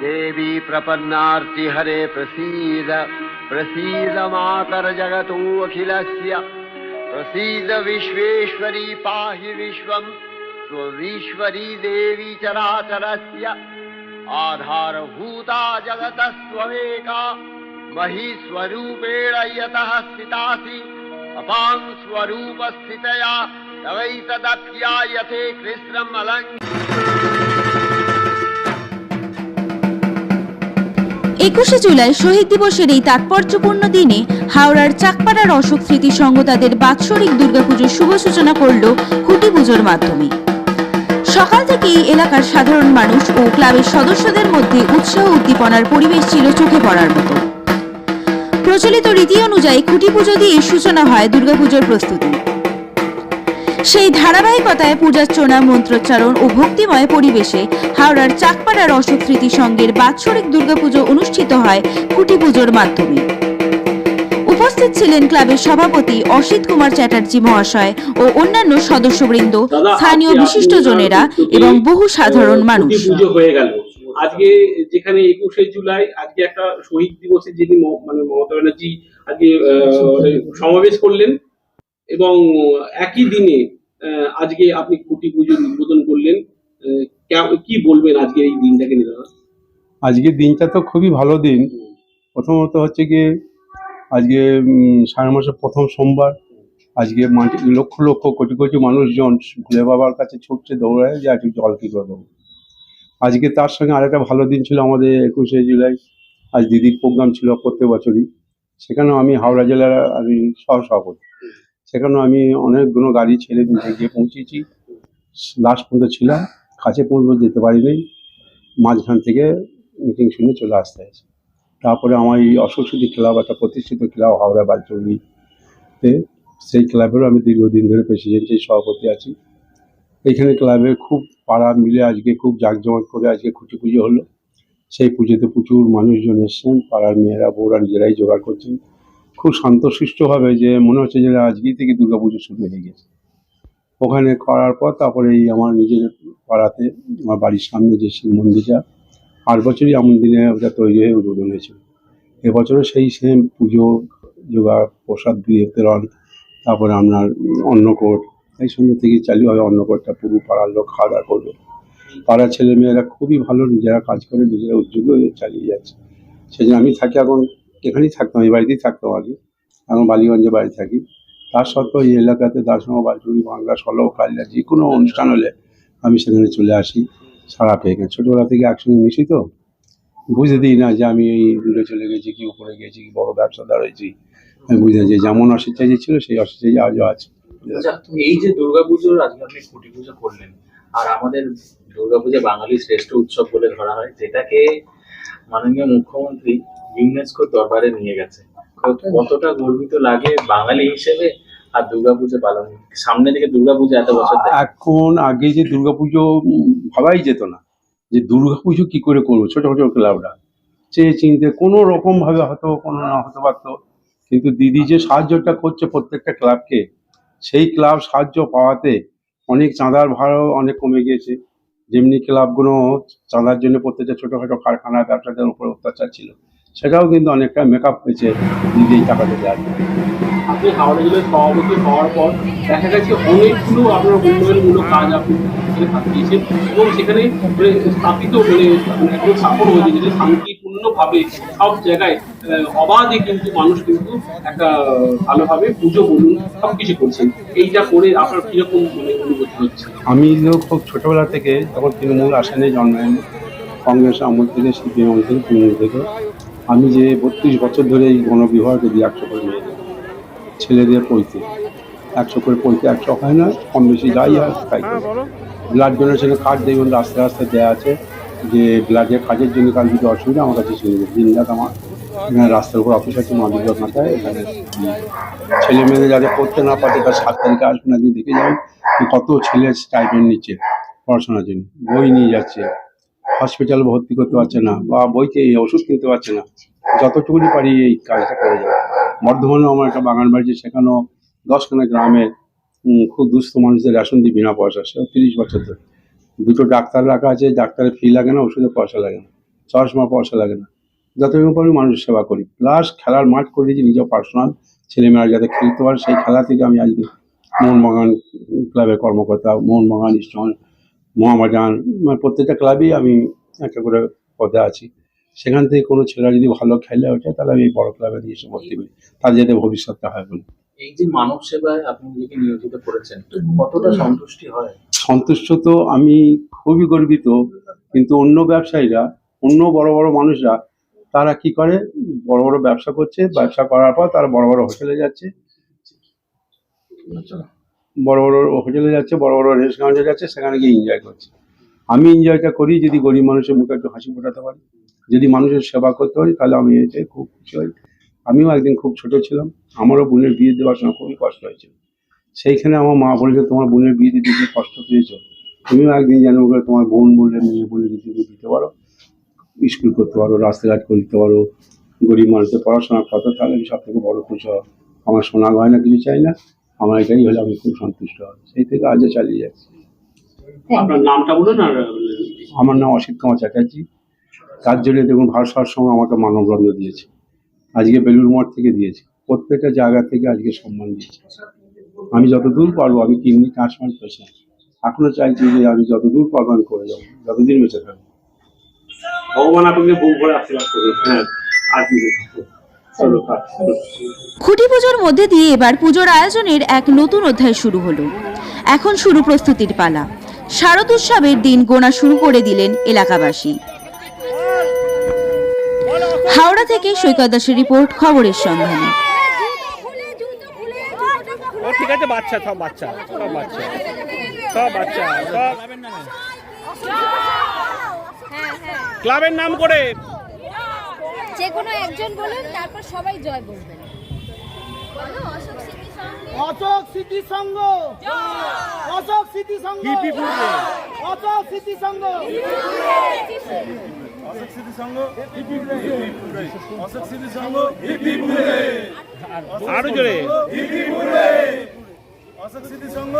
देवी प्रपन्नार्ति हरे प्रसीद प्रसीद मातर प्रसीद विश्वेश्वरी पाहि विश्वम् स्ववीश्वरी देवी चराचरस्य आधारभूता जगतस्त्वमेका महीस्वरूपेण यतः स्थितासि अपां स्वरूपस्थितया तवैतदप्यायते कृष्णम् একুশে জুলাই শহীদ দিবসের এই তাৎপর্যপূর্ণ দিনে হাওড়ার চাকপাড়ার অশোক স্মৃতি সংঘ তাদের বাৎসরিক দুর্গাপুজোর শুভ সূচনা করল খুঁটি পুজোর মাধ্যমে। সকাল থেকেই এলাকার সাধারণ মানুষ ও ক্লাবের সদস্যদের মধ্যে উৎসাহ উদ্দীপনার পরিবেশ ছিল চোখে পড়ার মতো। প্রচলিত রীতি অনুযায়ী খুঁটি পুজো দিয়ে সূচনা হয় দুর্গাপুজোর প্রস্তুতি। সেই ধারাবাহিকতায় পূজার্চনা মন্ত্রোচ্চারণ ও ভক্তিময় পরিবেশে হাওড়ার চাকপাড়ার অশোক স্মৃতি সংঘের বাৎসরিক দুর্গাপুজো অনুষ্ঠিত হয় খুঁটি পুজোর মাধ্যমে। উপস্থিত ছিলেন ক্লাবের সভাপতি অসিত কুমার চ্যাটার্জি মহাশয় ও অন্যান্য সদস্যবৃন্দ স্থানীয় আজকে বিশিষ্টজনেরা এবং বহু সাধারণ মানুষ। পুজো হয়ে গেল। আজকে যেখানে একুশে জুলাই আজকে একটা শহীদ দিবসে যিনি মানে মমতা ব্যানার্জি আজকে সমাবেশ করলেন এবং একই দিনে আজকে আপনি খুঁটি পুজোর উদ্বোধন করলেন কি বলবেন আজকে এই দিনটাকে নিয়ে? আজকের দিনটা তো খুবই ভালো দিন। প্রথমত হচ্ছে গিয়ে, আজকে সারা মাসের প্রথম সোমবার, আজকে মাটি- লক্ষ লক্ষ কোটি কোটি মানুষজন ভোলে বাবার কাছে ছুটছে, দৌড়ায়, যে আজকে জল কি করে আজকে তার সঙ্গে আরেকটা ভালো দিন ছিল আমাদের একুশে জুলাই। আজ দিদির প্রোগ্রাম ছিল প্রত্যেক বছরই। সেখানেও আমি হাওড়া জেলার, আমি সহসভাপতি। সেখানেও আমি অনেকগুলো গাড়ি ছেড়ে নিয়ে গিয়ে পৌঁছেছি। লাস্ট পর্যন্ত ছিলাম, কাছে পর্যন্ত যেতে পারিনি। মাঝখান থেকে মিটিং শুনে চলে আসতে হয়েছে। তারপরে আমার এই অশ্বস্বতী ক্লাব, একটা প্রতিষ্ঠিত ক্লাব, হাওড়া বালচৌরিতে সেই ক্লাবেরও আমি দীর্ঘদিন ধরে প্রেসিডেন্টের সভাপতি আছি। এইখানে ক্লাবে খুব পাড়া মিলে আজকে, খুব জাঁকজমক করে আজকে খুঁটি পুজো হলো। সেই পুজোতে প্রচুর মানুষজন এসছেন, পাড়ার মেয়েরা, বউরা নিজেরাই জোগাড় করছেন। খুব শান্তশিষ্টভাবে যে মনে হচ্ছে যে আজকেই থেকে দুর্গা পুজো শুরু হয়ে গেছে। ওখানে করার পর তারপরে এই আমার নিজের পাড়াতে, আমার বাড়ির সামনে যে শিব মন্দিরটা আট বছরই এমন দিনে ওটা তৈরি হয়ে উদ্বোধন হয়েছিল। এবছরও সেই সেম পুজো, যোগা, প্রসাদ দিয়ে বিতরণ তারপরে আপনার অন্নকোট, এই সন্ধ্যে থেকে চালু হবে অন্নকোটটা, পুরো পাড়ার লোক খাওয়া দাওয়া করবে। পাড়ার ছেলে মেয়েরা খুবই ভালো, নিজেরা কাজ করে, নিজেরা উদ্যোগে চালিয়ে যাচ্ছে। সেই জন্য আমি থাকি এখন এখানেই থাকতাম, এই বাড়িতেই থাকতাম আগে। এখন বালিগঞ্জে বাড়ি থাকি। তার সত্ত্বেও এই এলাকাতে দার্শনা বালচুরি, বাংলা সলভ কালিয়া, যে কোনো অনুষ্ঠান হলে আমি সেখানে চলে আসি সারা পেয়ে গেছে। ছোটোবেলা থেকে একসঙ্গে মিশি তো, বুঝে দিই না যে আমি এই দূরে চলে গেছি, কি উপরে গেছি, কি বড় ব্যবসাদার হয়েছি। আমি বুঝতে যে যেমন অস্বেচ্ছায় ছিল, সেই অস্বেচ্ছায় আজও আছে। আচ্ছা এই যে দুর্গাপুজোর আজকে আপনি খুঁটি পুজো করলেন, আর আমাদের দুর্গাপূজা বাঙালির শ্রেষ্ঠ উৎসব বলে ধরা হয় যেটাকে মাননীয় মুখ্যমন্ত্রী ইউনেস্কো দরবারে নিয়ে গেছে। কতটা গর্বিত লাগে বাঙালি হিসেবে আর দুর্গাপুজো পালন? সামনে দিকে দুর্গাপুজো এত বছর এখন আগে যে দুর্গাপুজো ভাবাই যেত না। যে দুর্গাপুজো কি করে করব? ছোট ছোট ক্লাবরা। চেয়ে চিনতে কোনো রকম ভাবে হয়তো কোনো না হতে পারতো। কিন্তু দিদি যে সাহায্যটা করছে প্রত্যেকটা ক্লাবকে সেই ক্লাব সাহায্য পাওয়াতে অনেক চাঁদার ভাড়াও অনেক কমে গিয়েছে। যেমনি ক্লাবগুলো চাঁদার জন্য প্রত্যেকটা ছোটোখাটো কারখানা ব্যবসাদের উপর অত্যাচার ছিল। সেটাও কিন্তু অনেকটা মেকআপ হয়েছে দিদি টাকাটা দেওয়ার আপনি হাওড়া জেলার সভাপতি হওয়ার পর দেখা গেছে অনেকগুলো আপনার উন্নয়নমূলক কাজ আপনি হাত দিয়েছেন এবং সেখানে মানে স্থাপিত মানে মানে একদম স্থাপন হয়েছে যেটা শান্তিপূর্ণভাবে সব জায়গায় অবাধে কিন্তু মানুষ কিন্তু একটা ভালোভাবে পুজো বলুন সব কিছু করছেন। এইটা করে আপনার কীরকম মানে অনুভূতি হচ্ছে? আমি খুব ছোটবেলা থেকে যখন তৃণমূল আসেনি জন্মায়নি কংগ্রেস আমল থেকে সিপিএম আমল থেকে তৃণমূল থেকে আমি যে বত্রিশ বছর ধরে এই গণবিভাগকে দিয়ে একশো করে নিয়ে যাই ছেলেদের পৈতে। একশো করে পৈতে, একশো হয় না, কম বেশি যাই হয়, তাই ব্লাড ডোনেশনের কার্ড দেখবেন আস্তে আস্তে দেওয়া আছে যে ব্লাডের কাজের জন্য কার যদি অসুবিধা, আমার কাছে ছেলে দিন। রাত আমার, এখানে রাস্তার উপর অফিস আছে মালিকের মাথায় এখানে ছেলে মেয়েদের যাতে পড়তে না পারে তার সাত তারিখে আসবেন একদিন দেখে যাবেন কত ছেলে স্টাইপেন্ড নিচ্ছে পড়াশোনার জন্য। বই নিয়ে যাচ্ছে। হসপিটাল ভর্তি করতে পারছে না বা বইতে ওষুধ কিনতে পারছে না যতটুকুনি পারি এই কাজটা করে যাবে। বর্ধমানেও আমার একটা বাগান বাড়িছে সেখানেও দশখানা গ্রামের উম, খুব দুস্থ মানুষদের রেশন দিই বিনা পয়সা সে তিরিশ বছর ধরে। দুটো ডাক্তার রাখা আছে ডাক্তারের ফি লাগে না ওষুধের পয়সা লাগে না চশমা পয়সা লাগে না। যতটুকু পারি মানুষের সেবা করি। প্লাস খেলার মাঠ করে দিয়েছি নিজের পার্সোনাল ছেলেমেয়েরা যাতে খেলতে পারে সেই খেলা থেকে আমি আজকে মোহনবাগান ক্লাবের কর্মকর্তা মোহনবাগান ইস্টন মহামাজান মানে প্রত্যেকটা ক্লাবেই আমি একটা করে পদে আছি। সেখান থেকে কোনো ছেলেরা যদি ভালো খেলে ওঠে তাহলে আমি বড় ক্লাবে নিয়ে এসে ভর্তি করি তার যাতে ভবিষ্যৎটা হয় বলে। এই যে মানব সেবায় আপনি নিজেকে নিয়োজিত করেছেন কতটা সন্তুষ্টি হয়? সন্তুষ্ট তো আমি খুবই গর্বিত কিন্তু অন্য ব্যবসায়ীরা অন্য বড় বড় মানুষরা তারা কি করে? বড় বড় ব্যবসা করছে ব্যবসা করার পর তারা বড় বড় হোটেলে যাচ্ছে। বড় বড় হোটেলে যাচ্ছে, বড় বড় রেস্টুরেন্টে যাচ্ছে, সেখানে গিয়ে এনজয় করছে। আমি এনজয়টা করি যদি গরিব মানুষের মুখে একটু হাসি ফোটাতে পারি। যদি মানুষের সেবা করতে পারি, তাহলে আমি এতে খুব খুশি হই। আমিও একদিন খুব ছোট ছিলাম, আমারও বোনের বিয়ে দেওয়ার সময় খুবই কষ্ট হয়েছিল। সেইখানে আমার মা বলেছে, তোমার বোনের বিয়ে দিতে কি কষ্ট পেয়েছ। তুমিও একদিন জানো করে তোমার বোন বললে মেয়ে বলে যদি তুমি দিতে পারো। স্কুল করতে পারো, রাস্তাঘাট করতে পারো। গরিব মানুষের পড়াশোনা করতে তাহলে আমি সব থেকে বড় খুশি আমার সোনা গয়না কিছু চাই না। আমার এটাই হলে আমি খুব সন্তুষ্ট হব। সেই থেকে আজও চালিয়ে যাচ্ছি। আপনার নামটা বলুন আর আমার নাম অসিত কুমার চ্যাটার্জি। তার জন্য দেখুন ভারসার সঙ্গে আমাকে মানবরত্ন দিয়েছে। আজকে বেলুর মঠ থেকে দিয়েছে। প্রত্যেকটা জায়গা থেকে আজকে সম্মান দিয়েছে। আমি যতদূর পারব আমি কিডনি ট্রান্সপ্লান্ট পেশেন্ট এখনও চাইছি যে আমি যতদূর পারব আমি করে যাব। যতদিন বেঁচে থাকব। ভগবান আপনাকে বুক ভরে আশীর্বাদ করবে হ্যাঁ আর চলো। খুঁটি পুজোর মধ্যে দিয়ে এবার পুজোর আয়োজনের এক নতুন অধ্যায় শুরু হলো। এখন শুরু প্রস্তুতির পালা। শারদ উৎসবের দিন গোনা শুরু করে দিলেন এলাকাবাসী। হাওড়া থেকে সৈকত দাসের রিপোর্ট খবরের সন্ধানে। ঠিক আছে বাচ্চা সব বাচ্চা সব বাচ্চা। সব বাচ্চা সব ক্লাবের নাম করে যে কোনো একজন বলুন তারপর সবাই জয় বলবেন বলো, অশোক স্মৃতি সঙ্গে। অশোক স্মৃতি সংঘ অশোক স্মৃতি সংঘ হিপি ফুটবে অশোক স্মৃতি সংঘ আরও জোরে। অশোক স্মৃতি সংঘ